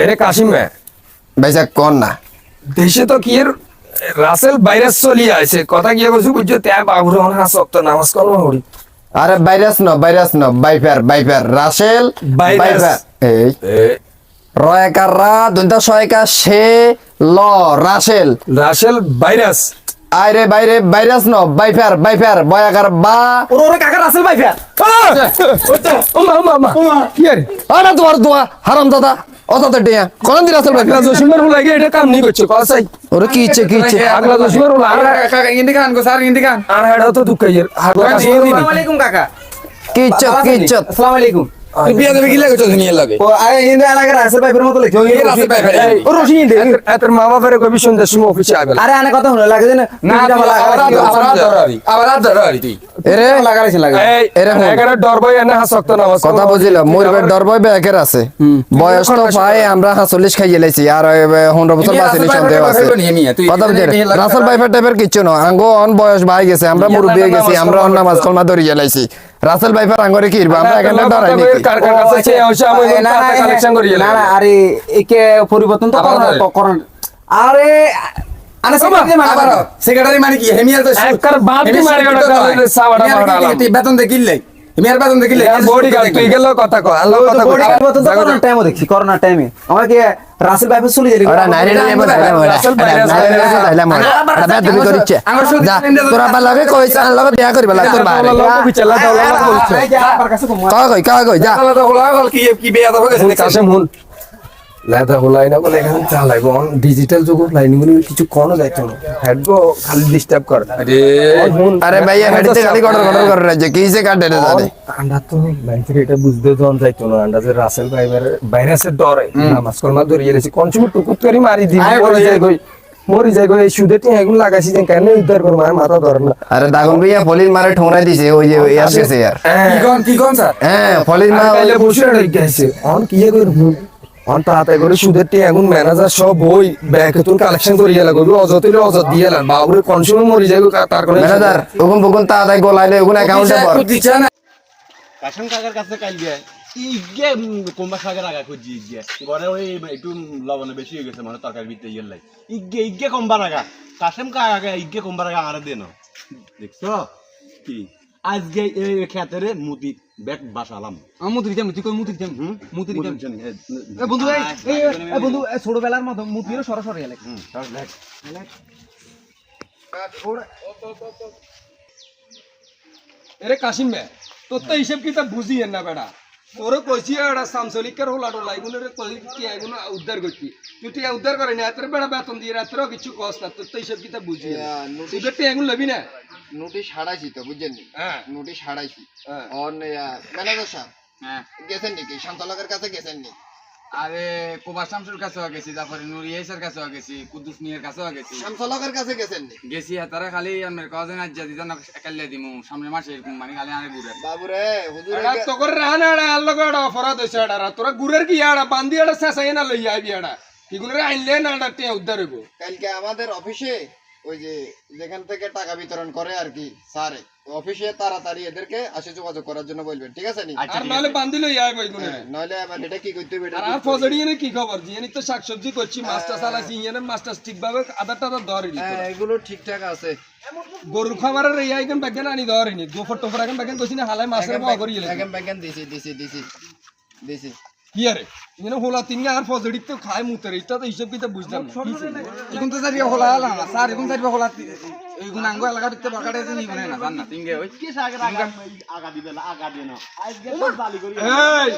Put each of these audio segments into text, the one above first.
এরে কাশিম না। দেশে তো কি এর রাসেল ভাইরাস চলি আছে কথা কি কইছো বুঝছ তে বাবুর হন নামাজ করব হরি। আরে ভাইরাস ন ভাইরাস ন বাইফার বাইফার রাসেল। বাইফার এই। রয়কার রা ছয়কা সে ল রাসেল। Russell virus. আইরে বাইরে ভাইরাস ন বাইফার বাইফার বয়াকার বা। ওরে কাকা রাসেল ভাই ফের ওমা ওমা ওমা। কি আরে? আরে তোমার দোয়া হারাম দাদা অত টিয়া কোন দিন রাসেল আগলা বাইফার জসিমের লাগে এটা কাম নি করছে কসাই ওরে কি ইচ্ছে কি ইচ্ছে আগলা হলো আর গো স্যার আর হেডা তো আগলা কাশিমের আসসালামু আলাইকুম কাকা কি ইচ্ছে কি ইচ্ছে আসসালামু আলাইকুম বিয়া দেবে কি লাগে চোদনিয়ে লাগে ও আরে মতো ভাই ভাই ও রশি মা বাবার কবি সময় অফিসে আইবেলা আরে আনে কথা হলো লাগে না না আবার আবার ধরারি আবার ধরারি তুই এরে লাগাইছে লাগা এরে এনে হাসক্ত নামাজ কথা বুঝিল মরবে ডর ভয় বেকের আছে। বয়স তো আমরা হাসলিশ খাইয়ে লাইছি। আর পনেরো বছর বাঁচিনি সন্দেহ আছে। কথা রাসেল টাইপের কিচ্ছু না আঙ্গো অন বয়স ভাই গেছে আমরা মুরব্বী গেছি আমরা অন নামাজ কলমা ধরিয়ে লাইছি। রাসেল আঙ্গরে কি আমরা এখানে ডরাই নাকি? কার কার কাছে চেয়ে হইছে আমি না না কালেকশন করিয়ে না না আরে একে পরিবর্তন তো। করেন আরে আরে সেক্রেটারি মানে আবার সেক্রেটারি মানে কি হেমিয়ার তো একবার বাপ কি মারি গড়া করে সাওয়াটা মারা আলাম বেতন দেখিলে হেমিয়ার বেতন দেখিলে বডি গার্ড তুই গেল কথা কয় আল্লাহ কথা কয় তো করোনার টাইমে দেখছি করোনার টাইমে আমরা কি রাসেল ভাইফের চলে যাই ওরা নাইরে নাইরে রাসেল নাইরে নাইরে আইলাম ওরা এটা বেদ তুমি করিচ্ছে তোরা বা কইছ আর দেয়া করিবা লাগ তোর বাইরে আল্লাহ বিচালা বলছে আমার কাছে কম কয় কই কয় কই যা আলাদা হলো হল কি কি বেয়া দাও গেছে কাশেম হুন লেদা হলাই না বলে এখানে চালাইবো ডিজিটাল যুগ লাইনগুলো কিছু কোন যাইতো না হেডগো খালি ডিস্টার্ব কর। আরে। আরে ভাইয়া হেডিতে খালি গড়র গড়র করে রাজ্য কি সে কাটে রে জানে আন্ডা তো বাইরে এটা বুঝতে জন যাইতো না আন্ডা যে রাসেল ভাইবার ভাইরাসের ডরে। নামাজ কলমা ধরিয়ে রেছি কোন টুকুত করে মারি দিবি মরি বলে। যায় কই মরি যায় কই এই সুদে টিয়া এগুলো লাগাইছি যে কেন উদ্ধার করব আর মাথা ধরে না। আরে দাগন ভাইয়া ফলির মারে ঠোংরাই দিছে ওই যে গেছে ইয়ার কি কোন কি কোন স্যার? হ্যাঁ ফলির মা বসে রয়ে গেছে। অন কি করে হুন অন তাতে করে সুদের টিয়া এখন ম্যানেজার সব বই ব্যাংকে তুন কালেকশন করি গেলা কইবি অযথ হইলে অযথ দিয়ে এলাম। বাবুরে কোন মরি যায় তার কোনো ম্যানেজার ওগুন বগুন তাড়াতাড়ি গোলাইলে ওগুন অ্যাকাউন্টে পর দিচ্ছে না। কাশন কাকার কাছে কাল গিয়ে ইগে কোম্বা শাকের আগা খুঁজি ইগে। ঘরে ওই একটু লবণ বেশি হয়ে গেছে মানে তরকারি ভিতরে ইয়ে লাই। ইগে ইগে কম্বার আগা। কাশেম কাকা ইগে কম্বার আগা আরে দেন দেখছ? কি? আজকে এই খেতেরে মুদি ব্যাগ বাসালাম। আমি মুদি দিতাম তুই কই মুদি দিতাম? হুম? মুদি দিতাম। এ, বন্ধু এই বন্ধু ছোটবেলার মতো মুদির সরাসরি এলে। এরে কাশিম ভাই তোর তো হিসেব কিতাব বুঝিয়েন না বেটা তোর কইছি এটা সামসলিকের হোলা টোলা এগুলো কই কি এগুলো উদ্ধার করছি তুই তুই উদ্ধার করে না এত বেড়া বেতন দিয়ে রাত্রেও কিছু কস না তোর তো হিসেব কিতাব বুঝি তুই তো টিয়া এগুলো লবি না নোটিশ হারাইছি তো বুঝছেন হ্যাঁ নোটিশ হারাইছি। অন ম্যানেজার সাহেব হ্যাঁ। গেছেন নাকি শান্তলকের কাছে গেছেন নি আরে কোবা শামসুর কাছেও গেছি তারপরে নুরি এসের কাছেও গেছি কুদ্দুস মিয়ার কাছেও গেছি। শামসলকের কাছে গেছেন গেছি তারা খালি আমার কজন আজ দিত না একালে দিমু সামনে মাসে এরকম মানে খালি আরে ঘুরে। বাবুরে হুজুর তো করে রানা আল্লাহ এডা অপরাধ হইছে এডা তোরা গুরের কি এডা বান্দি এডা শেষাই না লই আইবি এগুলো রে আইনলে না এডা টিয়া উদ্ধার হইব। কালকে আমাদের অফিসে ওই যে যেখান থেকে টাকা বিতরণ করে আর কি স্যারে অফিসে তাড়াতাড়ি এদেরকে আসে যোগাযোগ করার জন্য বলবেন ঠিক আছে নি? আর নাহলে বান্দি লই আইব এগুলো হ্যাঁ, নইলে আবার এটা কি করতে হবে আর ফজড়ি এনে কি খবর? জি এনে তো শাকসবজি করছি মাছটা চালাছি এনে মাছটা ঠিকভাবে আধার টাধার ধরেনি হ্যাঁ এগুলো ঠিকঠাক আছে। গরুর খাবারের এই আইকেন ব্যাগেন আনি ধরেনি গোফর টোফর আইকেন ব্যাগেন কইছি না হালাই মাছের বাবা করি এলে ব্যাগেন ব্যাগেন দিছি দিছি দিছি দিছি। কি আরে? এনে হোলা তিন আর ফজড়ি তো খায় মুতের এটা তো হিসাব কিতাব বুঝলাম এখন তো সারিয়া হলা হলা না স্যার এখন সারিয়া হলা এইগুলো আঙ্গ এলাকা দিতে বরকাটে আছে নি মানে না জান না তিনগে ওই। কি শাকের আগা আগা দিবে না আগা দিয়ে না আজকে সব জালি করি। এই!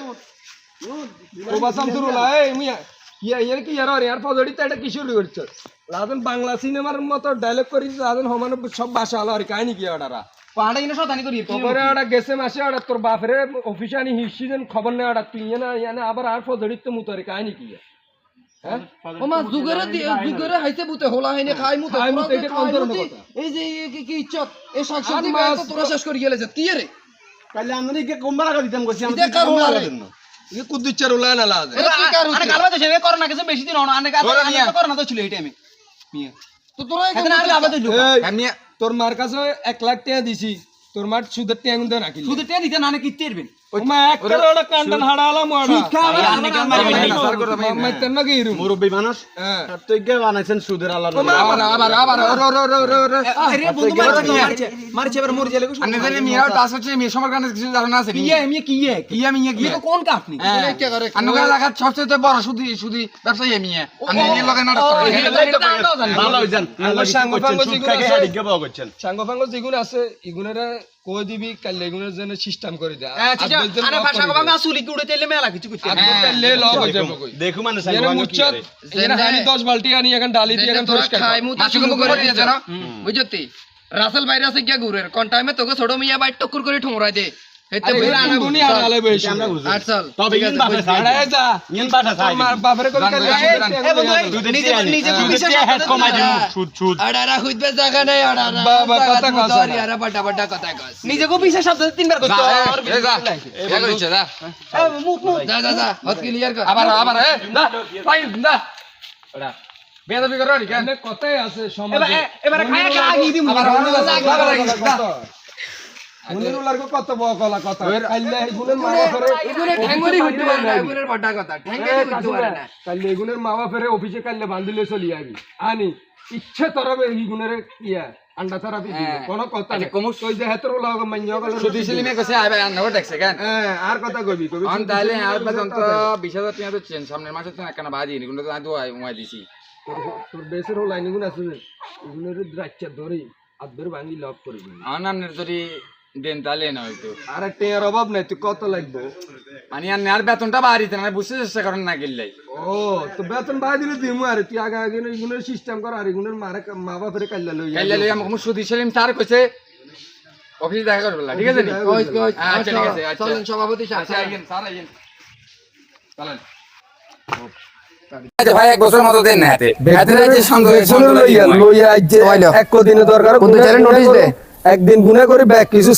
ওবা সামসুর হোলা এই মিয়া ইয়া ইয়ার কি ইয়ার আর ফজড়ি তো এটা কিশোর করছে? লাদেন বাংলা সিনেমার মতো ডায়লগ করি সমানে সব ভাষা আলো আর কাহিনী কি ওটারা পাহাড়া গেছে মাসে আড়া তোর বাপরে অফিসে আনি হিসিজন খবর নেই আড়া তুই না ইয়ানে আবার আর ফজড়িত কাই নাকি হ্যাঁ? ওমা জুগরে জুগরে হাইছে বুতে খাই মুতে শেষ করে গেলেছে কি রে? আমি কে কোম্বা লাগা দিতাম ই কুদ্দুচ্চার উলা না লাজ। দিন হন আনে করোনা তো ছিল টাইমে মিয়া তো তোর মার কাছে এক লাখ টাকা দিছি। তোর মার সুদের টাকা গুনতে রাখিলি শুধু তে দিতে না কিতে দিবেন মা একটা হাড়ালাম ওটা মাইতেন নাকি এরম মুরব্বী মানুষ? হ্যাঁ। আর তো ইগে বানাইছেন সুদের আল্লাহ আবার আবার আবার ওর ওর ওর ওর ওর আরে বন্ধু মারছে মারছে এবার মরে গেলে আন্নে জানি মিয়াও টাস হচ্ছে মিয়া সমর কানে কিছু ধারণা আছে ইয়ে আমি কি ইয়ে কি আমি ইয়া কি কোন কাটনি কে করে আন্নগা এলাকার সবচেয়ে বড় সুদি সুদি ব্যবসায়ী মিয়া। লগে নাটক করে। ভালো হইছেন আমার সাঙ্গ ফাঙ্গ সুদ যেগুলো খাইকে আছে- সাঙ্গ ফাঙ্গ যেগুলো আছে এগুলোরা কই দিবি? কাল এগুলোর জন্য সিস্টেম করে দে। আচ্ছা আরে ভাষা কবা আসুলি কি উড়ে তেলে মেলা কিছু করতে লে লগ হই যাব কই দেখো মানে এর মুচ্ছত এর হানি 10 বালতি আনি এখন ডালি দি এখন পরিষ্কার খাই মু তো শুরু করে দিয়েছে না বুঝতি রাসেল বাইরে আছে গিয়া ঘুরে কোন টাইমে তোকে ছোট মিয়া বাইট টক্কর করে ঠুমরাই দে। হেতে আরে এরা আনাগুনি আর আলে বসে আমরা বুঝি আট সাল তবে ইন বাপে সাইড। আরে যা। ইন বাপে সাইড। মার বাপরে কই কালে এ বন্ধু নিজে নিজে নিজে হেড কমাই দিমু সুদ সুদ আড়ারা হইবে জায়গা নাই আড়ারা বাবা, কথা কস না। দরি আরে বাটা বাটা কথা কস। নিজে কো পিছে শব্দ তিনবার কইতো এ যা। এ কইছে যা। যা যা যা হত ক্লিয়ার কর। আবার আবার বেয়াদবি করো কথাই আছে সমাজে এবারে খায়া আগি কথা আবার আগে কত বড় কলা কথা? কাইলে এগুনের মা বাপরে এগুনে ঠ্যাঙ্গরি হইতে পারে না এগুনের বাটা কথা ঠ্যাঙ্গরি হইতে পারে না কাইলে এগুনের মা বাপরে অফিসে কাইলে বান্ধিলে চলি আবি। আনি ইচ্ছে তরবে এগুনের ইয়া আন্ডা থেরাপি দিব। কোন কথা নাই। কমুক- কই যে হেতর লগ মাইয়া গেল সুদি সিলিমে কইছে আইবা আন্নগো দেখছে কেন? হ্যাঁ আর কথা কইবি কবি অন তাইলে আর পর্যন্ত বিশ হাজার টাকা তো চেন সামনের মাসে তো একখানা বাজি নি আদু আই উমাই দিছি। তোর দেশের হল লাইন গুণ আছে এগুনের দ্রাচ্চা ধরে আদবের ভাঙি লক করবি অনামনের যদি দেন তাহলে না হইতো আর টেয়ার অভাব নাই তুই কত লাগবে? মানে আর নেয়ার বেতনটা বাড়িতে না বুঝতে চেষ্টা করেন না গেলাই ও তো বেতন বাই দিলে দিমু আর তুই আগে আগে এগুনের সিস্টেম কর আর এগুনের মারে মা বাপরে কাইলা লই কাইলে লই আমাকে সুদি সেলিম তার কইছে অফিসে দেখা করবে ঠিক আছে নি? কই কই আচ্ছা ঠিক আছে আচ্ছা। চলেন সভাপতি সাহেব। আচ্ছা আইয়েন স্যার আইয়েন। চলেন। আচ্ছা ভাই এক বছর মতো দেন না হাতে। হাতে সন্দেহ লইয়া লইয়া এক দিনে দরকার কোন চ্যানেল নোটিশ দে। একদিন গুনে করে ব্যাগ কিছু